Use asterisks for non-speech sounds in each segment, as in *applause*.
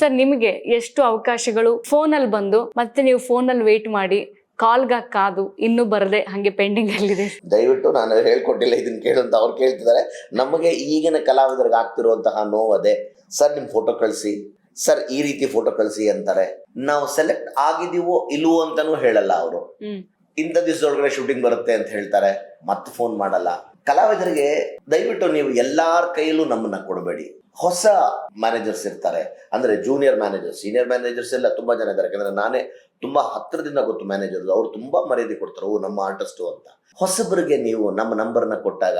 Sir ನಿಮಗೆ ಎಷ್ಟು ಅವಕಾಶಗಳು? ಫೋನಲ್ಲಿ ಬಂದು ಮತ್ತೆ ನೀವು ಫೋನಲ್ಲಿ ವೇಟ್ ಮಾಡಿ ಕಾಲ್ಗ ಕಾದು ಇನ್ನು ಬರದೆ ಹಂಗೆ ಪೆಂಡಿಂಗ್ ಅಲ್ಲಿದೆ. ದಯವಿಟ್ಟು ನಾನು ಹೇಳ್ಕೊಟ್ಟಿಲ್ಲ ಇದನ್ನ ಕೇಳು ಅಂತ ಅವ್ರು ಕೇಳ್ತಿದ್ದಾರೆ. ನಮಗೆ ಈಗಿನ ಕಲಾವಿದರಿಗೆ ಆಗ್ತಿರುವಂತಹ ನೋವು ಅದೇ. ಸರ್ ನಿಮ್ ಫೋಟೋ ಕಳಿಸಿ. ಸರ್ ಈ ರೀತಿ ಫೋಟೋ ಕಳಿಸಿ ಅಂತಾರೆ. ನಾವು ಸೆಲೆಕ್ಟ್ ಆಗಿದೀವೋ ಇಲ್ವೋ ಅಂತಾನು ಹೇಳಲ್ಲ ಅವರು. ಇಂಥ ದಿವಸದೊಳಗಡೆ ಶೂಟಿಂಗ್ ಬರುತ್ತೆ ಅಂತ ಹೇಳ್ತಾರೆ. ಮತ್ತೆ ಫೋನ್ ಮಾಡಲ್ಲ. ಕಲಾವಿದರಿಗೆ ದಯವಿಟ್ಟು ನೀವು ಎಲ್ಲಾರ ಕೈಯಲ್ಲೂ ನಮ್ಮನ್ನ ಕೊಡಬೇಡಿ. ಹೊಸ ಮ್ಯಾನೇಜರ್ಸ್ ಇರ್ತಾರೆ. ಅಂದ್ರೆ ಜೂನಿಯರ್ ಮ್ಯಾನೇಜರ್ ಸೀನಿಯರ್ ಮ್ಯಾನೇಜರ್ಸ್ ಎಲ್ಲ ತುಂಬಾ ಜನ ಇದ್ದಾರೆ. ಯಾಕಂದ್ರೆ ನಾನೇ ತುಂಬಾ ಹತ್ತಿರದಿಂದ ಗೊತ್ತು ಮ್ಯಾನೇಜರ್ ಅವ್ರು ತುಂಬಾ ಮರ್ಯಾದೆ ಕೊಡ್ತಾರೆ. ಓ, ನಮ್ಮ ಆರ್ಟಿಸ್ಟು ಅಂತ. ಹೊಸಬರಿಗೆ ನೀವು ನಮ್ಮ ನಂಬರ್ನ ಕೊಟ್ಟಾಗ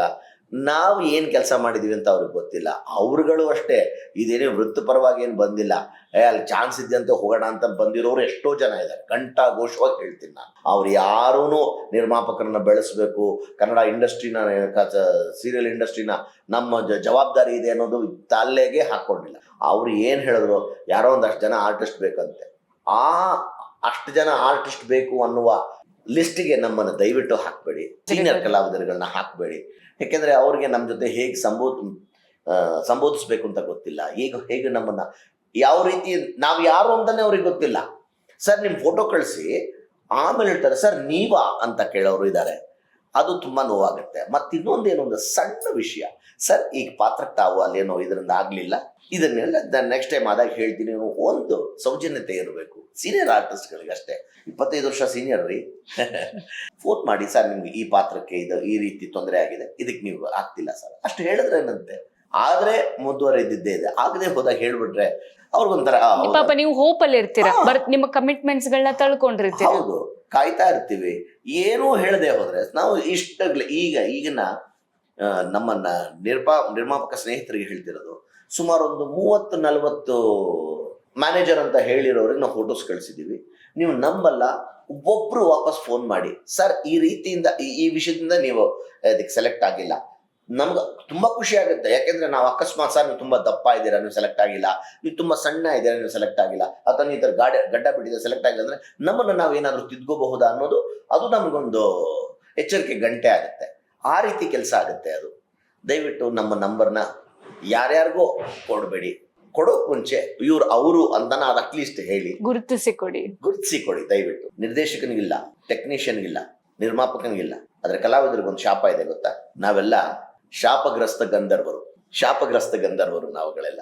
ನಾವು ಏನು ಕೆಲಸ ಮಾಡಿದೀವಿ ಅಂತ ಅವ್ರಿಗೆ ಗೊತ್ತಿಲ್ಲ. ಅವ್ರುಗಳು ಅಷ್ಟೇ. ಇದೇನೇ ವೃತ್ತಿಪರವಾಗಿ ಏನು ಬಂದಿಲ್ಲ. ಏ, ಅಲ್ಲಿ ಚಾನ್ಸ್ ಇದೆಯಂತೆ ಹೋಗೋಣ ಅಂತ ಬಂದಿರೋರು ಎಷ್ಟೋ ಜನ ಇದ್ದಾರೆ. ಗಂಟಾ ಘೋಷವಾಗಿ ಹೇಳ್ತೀನಿ ನಾನು. ಅವ್ರು ಯಾರೂ ನಿರ್ಮಾಪಕರನ್ನ ಬೆಳೆಸಬೇಕು. ಕನ್ನಡ ಇಂಡಸ್ಟ್ರಿನ ಸೀರಿಯಲ್ ಇಂಡಸ್ಟ್ರಿನ ನಮ್ಮ ಜವಾಬ್ದಾರಿ ಇದೆ ಅನ್ನೋದು ತಲೆಗೆ ಹಾಕ್ಕೊಂಡಿಲ್ಲ ಅವ್ರು ಏನು ಹೇಳಿದ್ರು? ಯಾರೋ ಒಂದಷ್ಟು ಜನ ಆರ್ಟಿಸ್ಟ್ ಬೇಕಂತೆ. ಆ, ಅಷ್ಟು ಜನ ಆರ್ಟಿಸ್ಟ್ ಬೇಕು ಅನ್ನುವ ಲಿಸ್ಟಿಗೆ ನಮ್ಮನ್ನು ದಯವಿಟ್ಟು ಹಾಕಬೇಡಿ. ಸೀನಿಯರ್ ಕಲಾವಿದರುಗಳನ್ನ ಹಾಕಬೇಡಿ. ಯಾಕೆಂದ್ರೆ ಅವ್ರಿಗೆ ನಮ್ಮ ಜೊತೆ ಹೇಗೆ ಸಂಬೋಧ ಸಂಬೋಧಿಸ್ಬೇಕು ಅಂತ ಗೊತ್ತಿಲ್ಲ. ಈಗ ಹೇಗೆ ನಮ್ಮನ್ನ ಯಾವ ರೀತಿ ನಾವು ಯಾರು ಅಂತಾನೆ ಅವ್ರಿಗೆ ಗೊತ್ತಿಲ್ಲ. ಸರ್ ನಿಮ್ಮ ಫೋಟೋ ಕಳಿಸಿ ಆಮೇಲೆ ಹೇಳ್ತಾರೆ ಸರ್ ನೀವಾ? ಅಂತ ಕೇಳೋರು ಇದ್ದಾರೆ ಅದು ತುಂಬಾ ನೋವಾಗುತ್ತೆ. ಮತ್ತೆ ಏನೋ ಒಂದು ಸಣ್ಣ ವಿಷಯ. ಸರ್, ಈಗ ಪಾತ್ರಕ್ಕೆ ತಾವು ಅಲ್ಲೇನೋ ಇದರಿಂದ ಆಗಲಿಲ್ಲ. ಇದನ್ನೆಲ್ಲ ನೆಕ್ಸ್ಟ್ ಟೈಮ್ ಆದಾಗ ಹೇಳ್ತೀನಿ. ಒಂದು ಸೌಜನ್ಯತೆ ಇರಬೇಕು. ಸೀನಿಯರ್ ಆರ್ಟಿಸ್ಟ್ಗಳಿಗೆ ಅಷ್ಟೇ ಇಪ್ಪತ್ತೈದು ವರ್ಷ ಸೀನಿಯರ್ ರೀ. *laughs* ಫೋನ್ ಮಾಡಿ ಸರ್, ನಿಮ್ಗೆ ಈ ಪಾತ್ರಕ್ಕೆ ಇದು ಈ ರೀತಿ ತೊಂದರೆ ಆಗಿದೆ. ಇದಕ್ಕೆ ನೀವು ಆಗ್ತಿಲ್ಲ ಸರ್. ಅಷ್ಟು ಹೇಳಿದ್ರೆ ಏನಂತೆ? ಆದ್ರೆ ಮುಂದುವರೆದಿದ್ದೇ ಇದೆ. ಆಗದೆ ಹೋದಾಗ ಹೇಳ್ಬಿಟ್ರೆ ಅವ್ರಿಗೊಂಥರ ಪಾಪ ನೀವು ಹೋಪ್ ಅಲ್ಲಿ ಇರ್ತೀರಾ. ಬರ್ ನಿಮ್ಮ ಕಮಿಟ್ಮೆಂಟ್ಸ್ ಗಳನ್ನ ತಳ್ಕೊಂಡಿರ್ತೀರಾ? ಹೌದು. ಕಾಯ್ತಾ ಇರ್ತೀವಿ. ಏನೂ ಹೇಳದೆ ಹೋದ್ರೆ ನಾವು ಇಷ್ಟಾಗ್ಲೇ ಈಗ ಈಗಿನ ನಮ್ಮನ್ನ ನಿರ್ಪಾ ನಿರ್ಮಾಪಕ ಸ್ನೇಹಿತರಿಗೆ ಹೇಳ್ತಿರೋದು ಸುಮಾರು ಒಂದು ಮೂವತ್ತು ನಲವತ್ತು ಮ್ಯಾನೇಜರ್ ಅಂತ ಹೇಳಿರೋರಿಗೆ ನಾವು ಫೋಟೋಸ್ ಕಳಿಸಿದೀವಿ. ನೀವು ನಂಬಲ್ಲ ಒಬ್ಬೊಬ್ರು ವಾಪಸ್ ಫೋನ್ ಮಾಡಿ ಸರ್ ಈ ರೀತಿಯಿಂದ ಈ- ಈ ವಿಷಯದಿಂದ ನೀವು ಅದಕ್ಕೆ ಸೆಲೆಕ್ಟ್ ಆಗಿಲ್ಲ. ನಮ್ಗೆ ತುಂಬಾ ಖುಷಿ ಆಗುತ್ತೆ. ಯಾಕೆಂದ್ರೆ ನಾವು ಅಕಸ್ಮಾತ್ ಸರ್ ನೀವು ತುಂಬಾ ದಪ್ಪ ಇದ್ದೀರಾ ನೀವು ಸೆಲೆಕ್ಟ್ ಆಗಿಲ್ಲ. ನೀವು ತುಂಬಾ ಸಣ್ಣ ಇದ್ದೀರಾ ನೀವು ಸೆಲೆಕ್ಟ್ ಆಗಿಲ್ಲ. ಅಥವಾ ನೀವು ಥರ ಗಾಡಿ ಗಡ್ಡ ಬಿಟ್ಟಿದ್ರೆ ಸೆಲೆಕ್ಟ್ ಆಗಿಲ್ಲ ಅಂದ್ರೆ ನಮ್ಮನ್ನು ನಾವು ಏನಾದರೂ ತಿದ್ಕೋಬಹುದಾ ಅನ್ನೋದು ಅದು ನಮಗೊಂದು ಎಚ್ಚರಿಕೆ ಗಂಟೆ ಆಗುತ್ತೆ. ಆ ರೀತಿ ಕೆಲಸ ಆಗುತ್ತೆ ಅದು. ದಯವಿಟ್ಟು ನಮ್ಮ ನಂಬರ್ನ ಯಾರ್ಯಾರಿಗೂ ಕೊಡಬೇಡಿ. ಕೊಡೋಕ್ ಮುಂಚೆ ಇವ್ರು ಅವರು ಅಂತ ಅದು ಅಟ್ಲೀಸ್ಟ್ ಹೇಳಿ. ಗುರುತಿಸಿ ಕೊಡಿ ಗುರುತಿಸಿ ಕೊಡಿ ದಯವಿಟ್ಟು. ನಿರ್ದೇಶಕನಿಗಿಲ್ಲ ಟೆಕ್ನಿಷಿಯನ್ಗಿಲ್ಲ ನಿರ್ಮಾಪಕನಿಗಿಲ್ಲ. ಆದ್ರೆ ಕಲಾವಿದರಿಗೆ ಒಂದು ಶಾಪ ಇದೆ ಗೊತ್ತಾ? ನಾವೆಲ್ಲ ಶಾಪಗ್ರಸ್ತ ಗಂಧರ್ವರು. ಶಾಪಗ್ರಸ್ತ ಗಂಧರ್ವರು ನಾವುಗಳೆಲ್ಲ.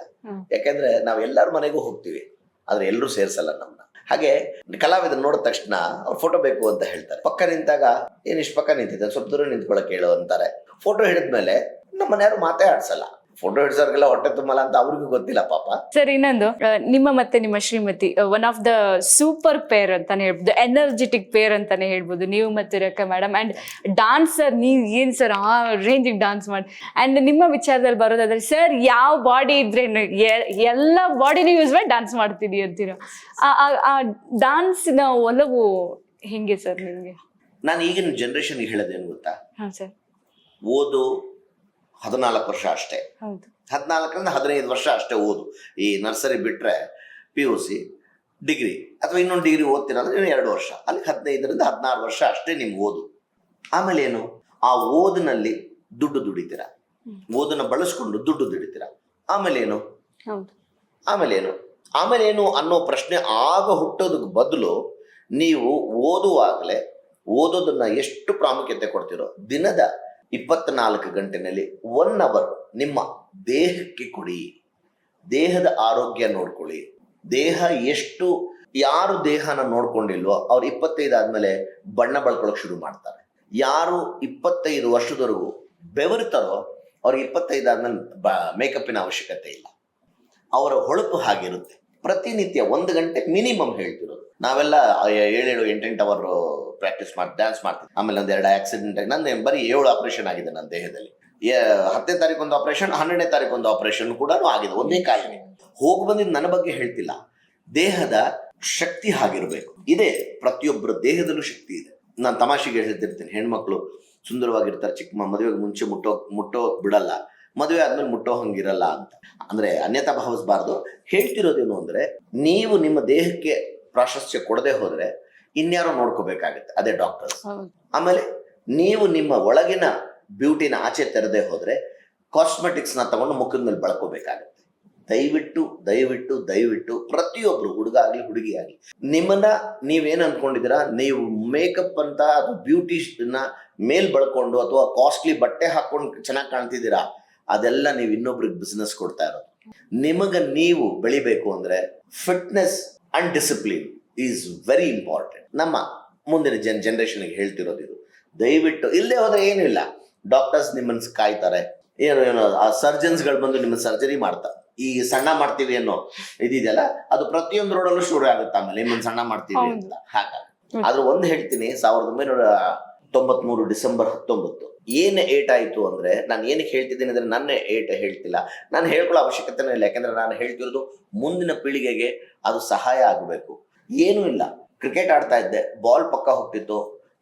ಯಾಕೆಂದ್ರೆ ನಾವ್ ಎಲ್ಲರ ಮನೆಗೂ ಹೋಗ್ತೀವಿ. ಆದ್ರೆ ಎಲ್ಲರೂ ಸೇರ್ಸಲ್ಲ ನಮ್ಮನ್ನ ಹಾಗೆ ಕಲಾವಿದ ನೋಡಿದ ತಕ್ಷಣ ಅವ್ರ ಫೋಟೋ ಬೇಕು ಅಂತ ಹೇಳ್ತಾರೆ. ಪಕ್ಕ ನಿಂತಾಗ ಏನ್ ಇಷ್ಟು ಪಕ್ಕ ನಿಂತಿದ್ದೆ ಸ್ವಲ್ಪ ದೂರ ನಿಂತ್ಕೊಳಕ್ ಹೇಳು ಅಂತಾರೆ. ಫೋಟೋ ಹಿಡಿದ್ಮೇಲೆ ನಮ್ಮನ್ನ ಯಾರು ಮಾತೇ ಆಡ್ಸಲ್ಲ ಫೋಟೋ ಹಿಡ್ಸೋರ್ಗೆಲ್ಲ ಹೊಟ್ಟೆ ತುಂಬಲ್ಲ ಅಂತ ಅವ್ರಿಗೂ ಗೊತ್ತಿಲ್ಲ ಪಾಪ. ಸರ್ ಇನ್ನೊಂದು. ನಿಮ್ಮ ಮತ್ತೆ ನಿಮ್ಮ Shrimati one of the super pair ಅಂತಾನೆ ಹೇಳ್ಬೋದು ಎನರ್ಜೆಟಿಕ್ ಪೇರ್ ಅಂತಾನೆ ಹೇಳ್ಬೋದು. ನೀವು ಮತ್ತೆ ರೇಖಾ ಮೇಡಮ್ ಅಂಡ್ ಡಾನ್ಸರ್ ನೀವು ಏನ್ ಸರ್ ಆ ರೇಂಜಿಗೆ ಡಾನ್ಸ್ ಮಾಡಿ. ಅಂಡ್ ನಿಮ್ಮ ವಿಚಾರದಲ್ಲಿ ಬರೋದಾದ್ರೆ ಸರ್ ಯಾವ ಬಾಡಿ ಇದ್ರೆ ಎಲ್ಲ ಬಾಡಿನೂ ಯೂಸ್ ಮಾಡಿ ಡಾನ್ಸ್ ಮಾಡ್ತೀನಿ ಅಂತೀರ? ಆ- ಡಾನ್ಸಿನ ಒಲವು ಹೆಂಗೆ ಸರ್ ನಿಮಗೆ? ನಾನು ಈಗಿನ ಜನರೇಷನ್ಗೆ ಹೇಳೋದೇನು ಗೊತ್ತಾ? ಹಾಂ ಸರ್ ಓದು ಹದಿನಾಲ್ಕು ವರ್ಷ ಅಷ್ಟೇ. ಹೌದು. ಹದಿನಾಲ್ಕರಿಂದ ಹದಿನೈದು ವರ್ಷ ಅಷ್ಟೇ ಓದು. ಈ ನರ್ಸರಿ ಬಿಟ್ಟರೆ ಪಿ ಯು ಸಿ ಡಿಗ್ರಿ ಅಥವಾ ಇನ್ನೊಂದು ಡಿಗ್ರಿ ಓದ್ತೀರ ಅಂದ್ರೆ ಇನ್ನು ಎರಡು ವರ್ಷ. ಅಲ್ಲಿ ಹದಿನೈದರಿಂದ ಹದಿನಾರು ವರ್ಷ ಅಷ್ಟೇ ನಿಮ್ಗೆ ಓದು. ಆಮೇಲೆ ಏನು? ಆ ಓದಿನಲ್ಲಿ ದುಡ್ಡು ದುಡಿತೀರ? ಓದನ್ನು ಬಳಸ್ಕೊಂಡು ದುಡ್ಡು ದುಡಿತೀರ? ಆಮೇಲೆ ಏನು? ಆಮೇಲೆ ಏನು? ಆಮೇಲೆ ಏನು ಅನ್ನೋ ಪ್ರಶ್ನೆ ಆಗ ಹುಟ್ಟೋದಕ್ಕೆ ಬದಲು ನೀವು ಓದುವಾಗಲೇ ಓದೋದನ್ನ ಎಷ್ಟು ಪ್ರಾಮುಖ್ಯತೆ ಕೊಡ್ತೀರೋ ದಿನದ ಇಪ್ಪತ್ನಾಲ್ಕು ಗಂಟೆನಲ್ಲಿ ಒನ್ ಅವರ್ ನಿಮ್ಮ ದೇಹಕ್ಕೆ ಕೊಡಿ. ದೇಹದ ಆರೋಗ್ಯ ನೋಡ್ಕೊಳ್ಳಿ. ದೇಹ ಎಷ್ಟು, ಯಾರು ದೇಹನ ನೋಡ್ಕೊಂಡಿಲ್ವೋ ಅವ್ರು ಇಪ್ಪತ್ತೈದು ಆದ್ಮೇಲೆ ಬಣ್ಣ ಬಳ್ಕೊಳಕ್ ಶುರು ಮಾಡ್ತಾರೆ. ಯಾರು ಇಪ್ಪತ್ತೈದು ವರ್ಷದವರೆಗೂ ಬೆವರ್ತಾರೋ ಅವ್ರಿಗೆ ಇಪ್ಪತ್ತೈದು ಆದ್ಮೇಲೆ ಬ ಮೇಕಪ್ಪಿನ ಅವಶ್ಯಕತೆ ಇಲ್ಲ. ಅವರ ಹೊಳಪು ಹಾಗಿರುತ್ತೆ ಪ್ರತಿನಿತ್ಯ ಒಂದು ಗಂಟೆ ಮಿನಿಮಮ್ ಹೇಳ್ತಿರೋದು. ನಾವೆಲ್ಲ ಏಳೇಳು, ಎಂಟೆಂಟು ಅವರ್ ಪ್ರಾಕ್ಟೀಸ್ ಮಾಡಿ ಡ್ಯಾನ್ಸ್ ಮಾಡ್ತೀವಿ ಆಮೇಲೆ ಒಂದು ಎರಡು ಆಕ್ಸಿಡೆಂಟ್ ಆಗಿ, ನಂದು ಬರೀ ಏಳು ಆಪರೇಷನ್ ಆಗಿದೆ ನನ್ನ ದೇಹದಲ್ಲಿ. ಹತ್ತನೇ ತಾರೀಕು ಒಂದು ಆಪರೇಷನ್ ಹನ್ನೆರಡನೇ ತಾರೀಕು ಒಂದು ಆಪರೇಷನ್ ಕೂಡ ಆಗಿದೆ, ಒಂದೇ ಕಾಯಿಲೆ ಹೋಗಿ ಬಂದಿದ್ದು ನನ್ನ ಬಗ್ಗೆ ಹೇಳ್ತಿಲ್ಲ. ದೇಹದ ಶಕ್ತಿ ಹಾಗಿರಬೇಕು. ಇದೆ ಪ್ರತಿಯೊಬ್ಬರ ದೇಹದಲ್ಲೂ ಶಕ್ತಿ ಇದೆ. ನಾನು ತಮಾಷೆಗೆ ಹೇಳ್ತಿರ್ತೀನಿ, ಹೆಣ್ಮಕ್ಳು ಸುಂದರವಾಗಿರ್ತಾರೆ, ಚಿಕ್ಕ ಮದುವೆಗೆ ಮುಂಚೆ ಮುಟ್ಟೋ ಮುಟ್ಟೋ ಬಿಡಲ್ಲ. ಮದುವೆ ಆದ್ಮೇಲೆ ಮುಟ್ಟೋ ಹಂಗಿರಲ್ಲ ಅಂತ. ಅಂದ್ರೆ ಅನ್ಯತಾ ಭಾವಿಸಬಾರ್ದು. ಹೇಳ್ತಿರೋದೇನು ಅಂದ್ರೆ ನೀವು ನಿಮ್ಮ ದೇಹಕ್ಕೆ ಪ್ರಾಶಸ್ತ್ಯ ಕೊಡದೆ ಹೋದ್ರೆ ಇನ್ಯಾರೋ ನೋಡ್ಕೋಬೇಕಾಗತ್ತೆ ಅದೇ ಡಾಕ್ಟರ್ಸ್ ಆಮೇಲೆ ನೀವು ನಿಮ್ಮ ಒಳಗಿನ ಬ್ಯೂಟಿನ ಆಚೆ ತೆರೆದೇ ಹೋದ್ರೆ ಕಾಸ್ಮೆಟಿಕ್ಸ್ನ ತಗೊಂಡು ಮುಖದ ಮೇಲೆ ಬಳಕೋಬೇಕಾಗತ್ತೆ. ದಯವಿಟ್ಟು ದಯವಿಟ್ಟು ದಯವಿಟ್ಟು ಪ್ರತಿಯೊಬ್ರು ಹುಡುಗ ಆಗ್ಲಿ ಹುಡುಗಿ ಆಗ್ಲಿ ನಿಮ್ಮನ್ನ ನೀವೇನ್ ಅನ್ಕೊಂಡಿದ್ದೀರಾ? ನೀವು ಮೇಕಪ್ ಅಂತ ಅಥವಾ ಬ್ಯೂಟಿನ ಮೇಲ್ ಬಳ್ಕೊಂಡು ಅಥವಾ ಕಾಸ್ಟ್ಲಿ ಬಟ್ಟೆ ಹಾಕೊಂಡು ಚೆನ್ನಾಗಿ ಕಾಣ್ತಿದ್ದೀರಾ? ಅದೆಲ್ಲ ನೀವು ಇನ್ನೊಬ್ರಿಗೆ ಬಿಸ್ನೆಸ್ ಕೊಡ್ತಾ ಇರೋದು. ನಿಮಗ ನೀವು ಬೆಳಿಬೇಕು ಅಂದ್ರೆ fitness and discipline is very important ನಮ್ಮ ಮುಂದಿನ ಜನ್ ಜನರೇಷನ್ಗೆ ಹೇಳ್ತಿರೋದು ಇದು. ದಯವಿಟ್ಟು ಇಲ್ಲದೆ ಹೋದ್ರೆ ಏನಿಲ್ಲ ಡಾಕ್ಟರ್ಸ್ ನಿಮ್ಮನ್ನ ಕಾಯ್ತಾರೆ. ಏನು ಏನು ಆ ಸರ್ಜನ್ಸ್ಗಳು ಬಂದು ನಿಮ್ಮ ಸರ್ಜರಿ ಮಾಡ್ತಾರೆ. ಈ ಸಣ್ಣ ಮಾಡ್ತೀವಿ ಅನ್ನೋ ಇದಿದೆಯಲ್ಲ ಅದು ಪ್ರತಿಯೊಂದು ರೋಡಲ್ಲೂ ಶುರು ಆಗುತ್ತೆ ಆಮೇಲೆ. ನಿಮ್ಮನ್ನ ಸಣ್ಣ ಮಾಡ್ತೀವಿ. ಅಂತ. ಹಾಗಾಗಿ. ಆದ್ರೆ ಒಂದು ಹೇಳ್ತೀನಿ ಸಾವಿರದ ಒಂಬೈನೂರ ತೊಂಬತ್ಮೂರು ಡಿಸೆಂಬರ್ ಹತ್ತೊಂಬತ್ತು. ಏನು ಏಟ್ ಆಯಿತು ಅಂದ್ರೆ ನಾನು ಏನಕ್ಕೆ ಹೇಳ್ತಿದ್ದೀನಿ ಅಂದರೆ ನನ್ನ ಏಟ್ ಹೇಳ್ತಿಲ್ಲ. ನಾನು ಹೇಳ್ಕೊಳ್ಳೋ ಅವಶ್ಯಕತೆನೇ ಇಲ್ಲ, ಯಾಕಂದ್ರೆ ನಾನು ಹೇಳ್ತಿರೋದು ಮುಂದಿನ ಪೀಳಿಗೆಗೆ ಅದು ಸಹಾಯ ಆಗಬೇಕು. ಏನೂ ಇಲ್ಲ. ಕ್ರಿಕೆಟ್ ಆಡ್ತಾ ಇದ್ದೆ, ಬಾಲ್ ಪಕ್ಕ ಹೋಗ್ತಿತ್ತು,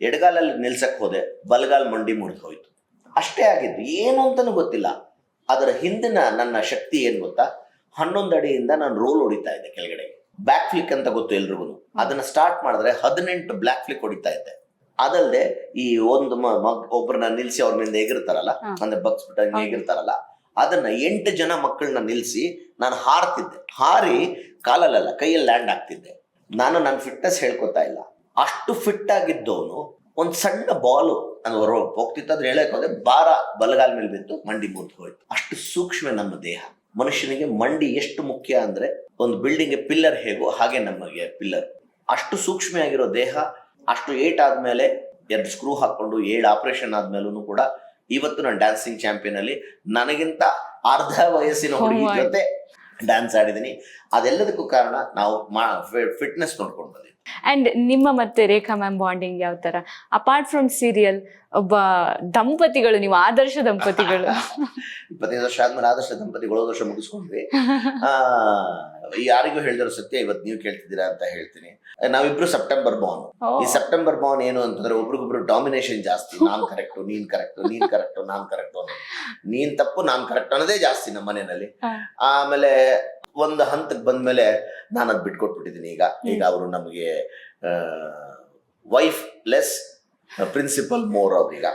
ಎಡಗಾಲಲ್ಲಿ ನಿಲ್ಸಕ್ಕೆ ಹೋದೆ, ಬಲಗಾಲ್ ಮಂಡಿ ಮುರಿದು ಹೋಯ್ತು. ಅಷ್ಟೇ ಆಗಿದ್ದು, ಏನು ಅಂತಲೂ ಗೊತ್ತಿಲ್ಲ. ಅದರ ಹಿಂದಿನ ನನ್ನ ಶಕ್ತಿ ಏನು ಗೊತ್ತಾ? ಹನ್ನೊಂದು ಅಡಿಯಿಂದ ನಾನು ರೋಲ್ ಹೊಡಿತಾ ಇದ್ದೆ ಕೆಳಗಡೆ. ಬ್ಯಾಕ್ ಫ್ಲಿಕ್ ಅಂತ ಗೊತ್ತು ಎಲ್ರಿಗೂ ಅದನ್ನ ಸ್ಟಾರ್ಟ್ ಮಾಡಿದ್ರೆ ಹದಿನೆಂಟು ಬ್ಲಾಕ್ ಫ್ಲಿಕ್ ಹೊಡಿತಾ ಇದ್ದೆ. ಅದಲ್ಲದೆ ಈ ಒಂದು ಮಗ್ ಒಬ್ಬರನ್ನ ನಿಲ್ಸಿ ಅವ್ರ ಮೇಲೆ ಎಗಿರ್ತಾರಲ್ಲ ಅಂದ್ರೆ ಬಗ್ಸ್ಬಿಟ್ಟು ಹಂಗೆ ಹೌದು. ಎಗಿರ್ತಾರಲ್ಲ ಅದನ್ನ ಎಂಟು ಜನ ಮಕ್ಕಳನ್ನ ನಿಲ್ಸಿ ನಾನು ಹಾರ್ತಿದ್ದೆ. ಹಾರಿ ಕಾಲಲ್ಲಲ್ಲ ಕೈಯಲ್ಲಿ ಲ್ಯಾಂಡ್ ಆಗ್ತಿದ್ದೆ ನಾನು ನನ್ನ ಫಿಟ್ನೆಸ್ ಹೇಳ್ಕೊತಾ ಇಲ್ಲ. ಅಷ್ಟು ಫಿಟ್ ಆಗಿದ್ದವನು ಒಂದ್ ಸಣ್ಣ ಬಾಲು ನಾನು ಹೋಗ್ತಿತ್ತಾದ್ರೆ ಹೇಳಕ್ ಹೋದ್ರೆ ಬಾರ ಬಲಗಾಲ ಮೇಲೆ ಬಿದ್ದು ಮಂಡಿ ಮುರಿದು ಹೋಯ್ತು. ಅಷ್ಟು ಸೂಕ್ಷ್ಮ ನಮ್ಮ ದೇಹ. ಮನುಷ್ಯನಿಗೆ ಮಂಡಿ ಎಷ್ಟು ಮುಖ್ಯ ಅಂದ್ರೆ ಒಂದು ಬಿಲ್ಡಿಂಗ್ ಪಿಲ್ಲರ್ ಹೇಗೋ ಹಾಗೆ ನಮಗೆ ಪಿಲ್ಲರ್ ಅಷ್ಟು ಸೂಕ್ಷ್ಮ ಆಗಿರೋ ದೇಹ ಅಷ್ಟು ಏಟ್ ಆದ್ಮೇಲೆ ಎರಡು ಸ್ಕ್ರೂ ಹಾಕೊಂಡು ಏಳು ಆಪರೇಷನ್ ಆದ್ಮೇಲೂ ಕೂಡ ಇವತ್ತು ನಾನು ಡ್ಯಾನ್ಸಿಂಗ್ ಚಾಂಪಿಯನ್ ಅಲ್ಲಿ ನನಗಿಂತ ಅರ್ಧ ವಯಸ್ಸಿನ ಹುಡುಗಿ. ಜೊತೆ ಡ್ಯಾನ್ಸ್ ಆಡಿದ್ದೀನಿ ಅದೆಲ್ಲದಕ್ಕೂ ಕಾರಣ ನಾವು ಫಿಟ್ನೆಸ್ ನೋಡ್ಕೊಂಡು ಬಂದಿದ್ವಿ. ಅಂಡ್ ನಿಮ್ಮ ಮತ್ತೆ ರೇಖಾ ಮ್ಯಾಮ್ ಬಾಂಡಿಂಗ್ ಯಾವ ತರ? ಅಪಾರ್ಟ್ ಫ್ರಮ್ ಸೀರಿಯಲ್ ಒಬ್ಬ ದಂಪತಿಗಳು ನೀವು ಆದರ್ಶ ದಂಪತಿಗಳು. *laughs* ಇಪ್ಪತ್ತೈದು ವರ್ಷ ಆದ್ಮೇಲೆ ಆದರ್ಶ ದಂಪತಿಗಳು ವರ್ಷ ಮುಗಿಸ್ಕೊಂಡ್ವಿ. *laughs* ಆ ಯಾರಿಗೂ ಹೇಳಿದ್ರು ಸತ್ಯ ಇವತ್ತು ನೀವು ಕೇಳ್ತಿದ್ದೀರಾ ಅಂತ ಹೇಳ್ತೀನಿ. ನಾವಿಬ್ರು ಸೆಪ್ಟೆಂಬರ್ ಬಾನ್ ಈ ಸೆಪ್ಟೆಂಬರ್ ಬಾನ್ ಏನು ಅಂತಂದ್ರೆ ಒಬ್ರಿಗೊಬ್ರು ಡಾಮಿನೇಷನ್ ಜಾಸ್ತಿ. ನಾನ್ ಕರೆಕ್ಟ್ ನೀನ್ ಕರೆಕ್ಟ್ ನೀನ್ ಕರೆಕ್ಟ್ ನಾನ್ ಕರೆಕ್ಟ್ ಅನ್ನೋದು. ನೀನ್ ತಪ್ಪು ನಾನ್ ಕರೆಕ್ಟ್ ಅನ್ನೋದೇ ಜಾಸ್ತಿ ನಮ್ಮ ಮನೆಯಲ್ಲಿ. ಆಮೇಲೆ ಒಂದು ಹಂತಕ್ಕೆ ಬಂದ್ಮೇಲೆ ನಾನು ಅದ್ ಬಿಟ್ಕೊಟ್ಬಿಟ್ಟಿದ್ದೀನಿ ಈಗ. ಈಗ ಅವರು ನಮಗೆ ವೈಫ್ ಲೆಸ್ ಪ್ರಿನ್ಸಿಪಲ್ ಮೋರ್ ಅವ್ರೀಗ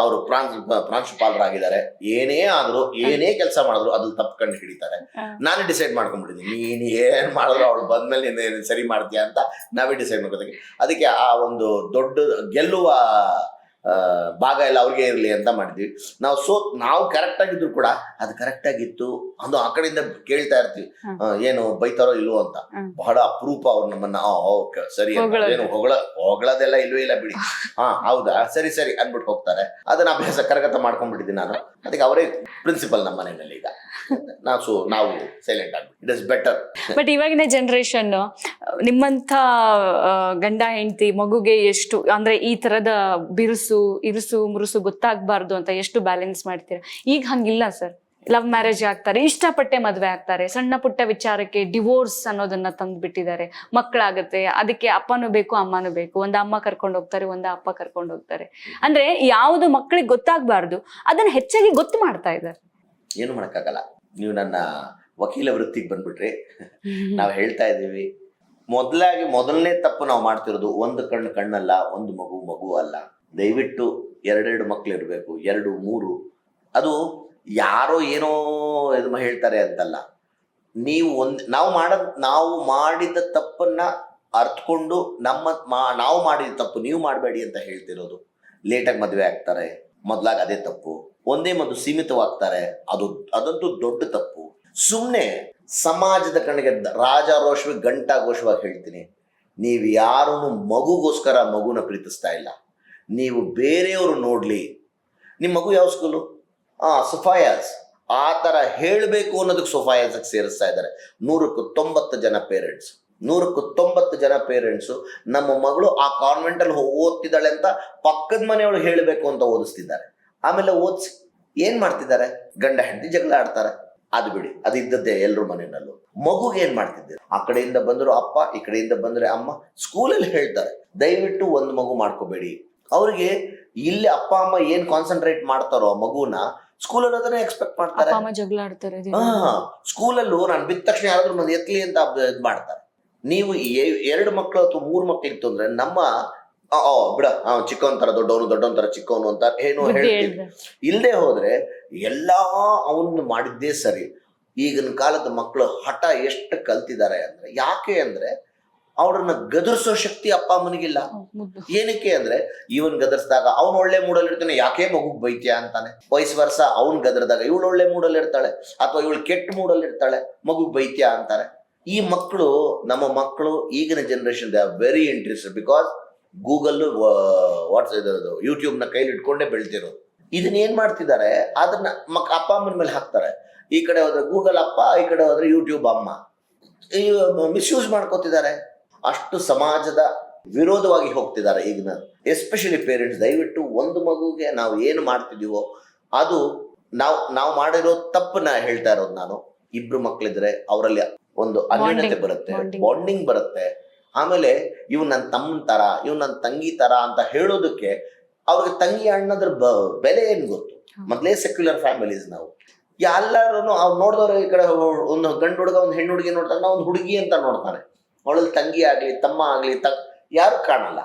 ಅವರು ಪ್ರಾಂಶ್ ಪ್ರಾಂಶುಪಾಲರಾಗಿದ್ದಾರೆ. ಏನೇ ಆದ್ರೂ ಏನೇ ಕೆಲಸ ಮಾಡಿದ್ರು ಅದು ತಪ್ಪು ಕಂಡು ಹಿಡಿತಾರೆ. ನಾನೇ ಡಿಸೈಡ್ ಮಾಡ್ಕೊಂಡ್ಬಿಟ್ಟಿದ್ದೀನಿ. ನೀನ್ ಏನ್ ಮಾಡಿದ್ರು ಅವಳು ಬಂದ್ಮೇಲೆ ನೀನು ಸರಿ ಮಾಡ್ತೀಯ ಅಂತ ನಾವೇ ಡಿಸೈಡ್ ಮಾಡ್ಕೊತೀವಿ ಅದಕ್ಕೆ ಆ ಒಂದು ದೊಡ್ಡ ಗೆಲ್ಲುವ ಭಾಗ ಎಲ್ಲ ಅವ್ರಿಗೆ ಇರಲಿ ಅಂತ ಮಾಡಿದ್ವಿ. ನಾವು ಸೋ ನಾವು ಕರೆಕ್ಟ್ ಆಗಿದ್ರು ಕೂಡ ಅದು ಕರೆಕ್ಟ್ ಆಗಿತ್ತು. ಅದು ಆ ಕಡೆಯಿಂದ ಕೇಳ್ತಾ ಇರ್ತೀವಿ. ಏನು ಬೈತಾರೋ ಇಲ್ವೋ ಅಂತ. ಬಹಳ ಅಪರೂಪ ಅವ್ರು ನಮ್ಮನ್ನ ಸರಿ. ಏನು ಹೊಗಳ ಹೊಗಳದೆಲ್ಲ ಇಲ್ವೇ ಇಲ್ಲ ಬಿಡಿ. ಹಾ ಹೌದಾ? ಸರಿ ಸರಿ ಅನ್ಬಿಟ್ಟು ಹೋಗ್ತಾರೆ. ಅದನ್ನ ಅಭ್ಯಾಸ ಕರಗತ ಮಾಡ್ಕೊಂಡ್ಬಿಟ್ಟಿದ್ದೀನಿ ನಾನು. ಅದಕ್ಕೆ ಅವರೇ ಪ್ರಿನ್ಸಿಪಲ್ ನಮ್ಮ ಮನೆಯಲ್ಲಿ ಈಗ. ನಾವು ಸೊ ನಾವು ಸೈಲೆಂಟ್ ಆಗ್ಬಿಟ್ಟು ಇಟ್ ಇಸ್ ಬೆಟರ್ ಬಟ್ ಇವಾಗಿನ ಜನರೇಷನ್ ನಿಮ್ಮಂತ ಗಂಡ ಹೆಂಡತಿ ಮಗುಗೆ ಎಷ್ಟು ಅಂದ್ರೆ ಈ ತರದ ಬಿರುಸು ಇರುಸು ಮುರುಸು ಗೊತ್ತಾಗ್ಬಾರ್ದು ಅಂತ ಎಷ್ಟು ಬ್ಯಾಲೆನ್ಸ್ ಮಾಡ್ತೀರಾ? ಈಗ ಹಂಗಿಲ್ಲ ಸರ್ ಲವ್ ಮ್ಯಾರೇಜ್ ಆಗ್ತಾರೆ ಇಷ್ಟಪಟ್ಟೆ ಮದುವೆ ಆಗ್ತಾರೆ. ಸಣ್ಣ ಪುಟ್ಟ ವಿಚಾರಕ್ಕೆ ಡಿವೋರ್ಸ್ ಅನ್ನೋದನ್ನ ತಂದು ಬಿಟ್ಟಿದ್ದಾರೆ ಮಕ್ಕಳಾಗತ್ತೆ ಅದಕ್ಕೆ ಅಪ್ಪನೂ ಬೇಕು ಅಮ್ಮನೂ ಬೇಕು. ಒಂದು ಅಮ್ಮ ಕರ್ಕೊಂಡು ಹೋಗ್ತಾರೆ ಒಂದು ಅಪ್ಪ ಕರ್ಕೊಂಡು ಹೋಗ್ತಾರೆ. ಅಂದ್ರೆ ಯಾವುದು ಮಕ್ಕಳಿಗೆ ಗೊತ್ತಾಗ್ಬಾರ್ದು ಅದನ್ನ ಹೆಚ್ಚಾಗಿ ಗೊತ್ತು ಮಾಡ್ತಾ ಇದ್ದಾರೆ. ಏನು ಮಾಡಕ್ಕಾಗಲ್ಲ. ನೀವು ನನ್ನ ವಕೀಲ ವೃತ್ತಿಗೆ ಬಂದ್ಬಿಟ್ರಿ. ನಾವು ಹೇಳ್ತಾ ಇದ್ದೀವಿ. ಮೊದಲಾಗಿ ಮೊದಲನೇ ತಪ್ಪು ನಾವು ಮಾಡ್ತಿರೋದು ಒಂದು ಕಣ್ಣು ಕಣ್ಣಲ್ಲ ಒಂದು ಮಗು ಮಗು ಅಲ್ಲ. ದಯವಿಟ್ಟು ಎರಡೆರಡು ಮಕ್ಕಳು ಇರಬೇಕು, ಎರಡು, ಮೂರು. ಅದು ಯಾರೋ ಏನೋ ಇದು ಹೇಳ್ತಾರೆ ಅಂತಲ್ಲ. ನೀವು ಒಂದ್, ನಾವು ಮಾಡ, ನಾವು ಮಾಡಿದ ತಪ್ಪನ್ನ ಅರ್ಥಕೊಂಡು ನಮ್ಮ ಮಾ- ನಾವು ಮಾಡಿದ ತಪ್ಪು ನೀವು ಮಾಡಬೇಡಿ ಅಂತ ಹೇಳ್ತಿರೋದು. ಲೇಟಾಗಿ ಮದುವೆ ಆಗ್ತಾರೆ, ಮೊದ್ಲಾಗ ಅದೇ ತಪ್ಪು. ಒಂದೇ ಮದ್ದು ಸೀಮಿತವಾಗ್ತಾರೆ, ಅದು, ಅದಂತೂ ದೊಡ್ಡ ತಪ್ಪು. ಸುಮ್ಮನೆ ಸಮಾಜದ ಕಣ್ಣಿಗೆ ರಾಜಾರೋಷವಾಗಿ ಗಂಟಾಘೋಷವಾಗಿ ಹೇಳ್ತೀನಿ. ನೀವು ಯಾರನ್ನು ಮಗುಗೋಸ್ಕರ ಮಗುನ ಪ್ರೀತಿಸ್ತಾ ಇಲ್ಲ. ನೀವು ಬೇರೆಯವರು ನೋಡಲಿ. ನಿಮ್ಮ ಮಗು ಯಾವ ಸ್ಕೂಲು ಆ ಸುಫಾಯಾಸ್ ಆ ಥರ ಹೇಳಬೇಕು ಅನ್ನೋದಕ್ಕೆ ಸುಫಾಯಾಸಕ್ಕೆ ಸೇರಿಸ್ತಾ ಇದ್ದಾರೆ. ನೂರಕ್ಕೂ ತೊಂಬತ್ತು ಜನ ಪೇರೆಂಟ್ಸ್ ನೂರಕ್ಕೂ ತೊಂಬತ್ತು ಜನ ಪೇರೆಂಟ್ಸು ನಮ್ಮ ಮಗಳು ಆ ಕಾನ್ವೆಂಟಲ್ಲಿ ಓದ್ತಿದ್ದಾಳೆ ಅಂತ ಪಕ್ಕದ ಮನೆಯವಳು ಹೇಳಬೇಕು ಅಂತ ಓದಿಸ್ತಿದ್ದಾರೆ. ಆಮೇಲೆ ಓದಿಸಿ, ಏನು ಮಾಡ್ತಿದ್ದಾರೆ? ಗಂಡ ಹೆಂಡತಿ ಜಗಳ ಆಡ್ತಾರೆ. ಅದು ಬಿಡಿ, ಅದು ಇದ್ದದ್ದೇ ಎಲ್ಲರೂ ಮನೆಯಲ್ಲೂ. ಮಗುಗೆ ಏನು ಮಾಡ್ತಿದ್ದೆ ಆ ಕಡೆಯಿಂದ ಬಂದರು ಅಪ್ಪ, ಈ ಕಡೆಯಿಂದ ಬಂದರೆ ಅಮ್ಮ ಸ್ಕೂಲಲ್ಲಿ ಹೇಳ್ತಾರೆ. ದಯವಿಟ್ಟು ಒಂದು ಮಗು ಮಾಡ್ಕೋಬೇಡಿ. ಅವ್ರಿಗೆ ಇಲ್ಲಿ ಅಪ್ಪ ಅಮ್ಮ ಏನ್ ಕಾನ್ಸಂಟ್ರೇಟ್ ಮಾಡ್ತಾರೋ ಮಗುನ ಸ್ಕೂಲ್ ಅಲ್ಲಿ ಅದನ್ನ ಎಕ್ಸ್ಪೆಕ್ಟ್ ಮಾಡ್ತಾರೆ. ಅಮ್ಮ ಜಗಳ ಆಡ್ತಾರೆ ಸ್ಕೂಲಲ್ಲೂ ನಾನು ಬಿದ್ದ ತಕ್ಷಣ ಯಾರಾದ್ರೂ ಒಂದು ಎತ್ಲಿ ಅಂತ ಇದು ಮಾಡ್ತಾರೆ. ನೀವು ಎರಡು ಮಕ್ಕಳು ಅಥವಾ ಮೂರು ಇತ್ತು ಅಂದ್ರೆ ನಮ್ಮ ಆ, ಆ, ಬಿಡ. ಚಿಕ್ಕವನ್ ತರ ದೊಡ್ಡವನು ದೊಡ್ಡವನ್ ತರ ಚಿಕ್ಕವನು ಅಂತ ಏನು ಹೇಳ್ತೀವಿ. ಇಲ್ಲದೆ ಹೋದ್ರೆ ಎಲ್ಲಾ ಅವನು ಮಾಡಿದ್ದೇ ಸರಿ. ಈಗಿನ ಕಾಲದ ಮಕ್ಕಳು ಹಠ ಎಷ್ಟು ಕಲ್ತಿದ್ದಾರೆ ಅಂದ್ರೆ ಯಾಕೆ ಅಂದ್ರೆ ಅವ್ರನ್ನ ಗದರ್ಸೋ ಶಕ್ತಿ ಅಪ್ಪ ಅಮ್ಮನಿಗಿಲ್ಲ. ಏನಕ್ಕೆ ಅಂದ್ರೆ ಇವನ್ ಗದರ್ಸ್ದಾಗ ಅವ್ನ್ ಒಳ್ಳೆ ಮೂಡಲ್ಲಿ ಇರ್ತಾನೆ ಯಾಕೆ ಮಗುಗ್ ಬೈತ್ಯ ಅಂತಾನೆ. ವಯಸ್ ವರ್ಷ ಅವ್ನ್ ಗದರ್ದಾಗ ಇವಳು ಒಳ್ಳೆ ಮೂಡಲ್ಲಿ ಇರ್ತಾಳೆ ಅಥವಾ ಇವಳು ಕೆಟ್ಟ ಮೂಡಲ್ಲಿ ಇರ್ತಾಳೆ ಮಗುಗ್ ಬೈತ್ಯ ಅಂತಾರೆ. ಈ ಮಕ್ಕಳು ನಮ್ಮ ಮಕ್ಕಳು ಈಗಿನ generation they are very interested because Google WhatsApp ಯೂಟ್ಯೂಬ್ನ ಕೈಲಿ ಇಟ್ಕೊಂಡೇ ಬೆಳ್ತಿರೋದು ಇದನ್ನ ಏನ್ ಮಾಡ್ತಿದ್ದಾರೆ ಅದನ್ನ ಮಕ್ ಅಪ್ಪ ಅಮ್ಮನ ಮೇಲೆ ಹಾಕ್ತಾರೆ. ಈ ಕಡೆ ಹೋದ್ರೆ ಗೂಗಲ್ ಅಪ್ಪ ಈ ಕಡೆ ಹೋದ್ರೆ ಯೂಟ್ಯೂಬ್ ಅಮ್ಮ. ಮಿಸ್ಯೂಸ್ ಮಾಡ್ಕೋತಿದ್ದಾರೆ. ಅಷ್ಟು ಸಮಾಜದ ವಿರೋಧವಾಗಿ ಹೋಗ್ತಿದ್ದಾರೆ ಈಗಿನ ಎಸ್ಪೆಷಲಿ ಪೇರೆಂಟ್ಸ್ ದಯವಿಟ್ಟು ಒಂದು ಮಗುಗೆ ನಾವು ಏನು ಮಾಡ್ತಿದೀವೋ ಅದು ನಾವು ನಾವು ಮಾಡಿರೋ ತಪ್ಪನ್ನ ಹೇಳ್ತಾ ಇರೋದು ನಾನು. ಇಬ್ರು ಮಕ್ಳಿದ್ರೆ ಅವರಲ್ಲಿ ಒಂದು ಅನ್ಯೋನ್ಯತೆ ಬರುತ್ತೆ. ಬಾಂಡಿಂಗ್ ಬರುತ್ತೆ. ಆಮೇಲೆ ಇವ್ ನನ್ನ ತಮ್ಮನ ತರ ಇವ್ ನನ್ನ ತಂಗಿ ತರ ಅಂತ ಹೇಳೋದಕ್ಕೆ ಅವ್ರಿಗೆ ತಂಗಿ ಅಣ್ಣದ್ರ ಬ- ಬೆಲೆ ಏನ್ ಗೊತ್ತು? ಮೊದ್ಲೇ ಮೊದಲೇ ಸೆಕ್ಯುಲರ್ ಫ್ಯಾಮಿಲೀಸ್ ನಾವು. ಎಲ್ಲರೂ ಅವ್ರು ನೋಡಿದವ್ರ ಈ ಕಡೆ ಒಂದು ಗಂಡು ಹುಡುಗ ಒಂದು ಹೆಣ್ಣು ಹುಡುಗಿ ನೋಡ್ತಾನೆ ಒಂದು ಹುಡುಗಿ ಅಂತ ನೋಡ್ತಾನೆ ಅವಳಲ್ಲಿ ತಂಗಿ ಆಗ್ಲಿ ತಮ್ಮ ಆಗ್ಲಿ ತ ಯಾರು ಕಾಣಲ್ಲ.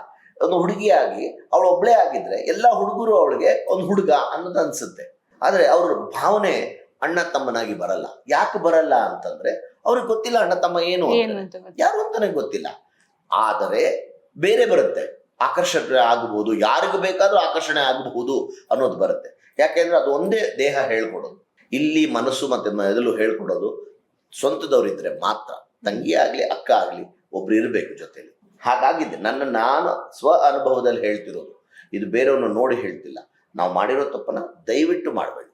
ಒಂದು ಹುಡುಗಿ ಆಗಿ ಅವಳು ಒಬ್ಳೇ ಆಗಿದ್ರೆ ಎಲ್ಲ ಹುಡುಗರು ಅವಳಿಗೆ ಒಂದು ಹುಡುಗ ಅನ್ನೋದು ಅನ್ಸುತ್ತೆ. ಆದ್ರೆ ಅವ್ರ ಭಾವನೆ ಅಣ್ಣ ತಮ್ಮನಾಗಿ ಬರಲ್ಲ. ಯಾಕೆ ಬರಲ್ಲ ಅಂತಂದ್ರೆ ಅವ್ರಿಗೆ ಗೊತ್ತಿಲ್ಲ ಅಣ್ಣ ತಮ್ಮ ಏನು. ಯಾರು ಅಂತಾನೆ ಗೊತ್ತಿಲ್ಲ. ಆದರೆ ಬೇರೆ ಬರುತ್ತೆ. ಆಕರ್ಷಣೆ ಆಗಬಹುದು ಯಾರಿಗೂ ಬೇಕಾದ್ರೂ ಆಕರ್ಷಣೆ ಆಗಬಹುದು ಅನ್ನೋದು ಬರುತ್ತೆ. ಯಾಕೆಂದ್ರೆ ಅದು ಒಂದೇ ದೇಹ ಹೇಳ್ಕೊಡೋದು. ಇಲ್ಲಿ ಮನಸ್ಸು ಮತ್ತೆ ಮೆದುಳು ಹೇಳ್ಕೊಡೋದು ಸ್ವಂತದವರಿದ್ರೆ ಮಾತ್ರ. ತಂಗಿ ಆಗಲಿ, ಅಕ್ಕ ಆಗಲಿ, ಒಬ್ರು ಇರಬೇಕು ಜೊತೆಲಿ. ಹಾಗಾಗಿದೆ ನನ್ನ ನಾನು ಸ್ವ ಅನುಭವದಲ್ಲಿ ಹೇಳ್ತಿರೋದು, ಇದು ಬೇರೆಯವ್ರನ್ನ ನೋಡಿ ಹೇಳ್ತಿಲ್ಲ. ನಾವು ಮಾಡಿರೋ ತಪ್ಪನ್ನ ದಯವಿಟ್ಟು ಮಾಡಬೇಡಿ.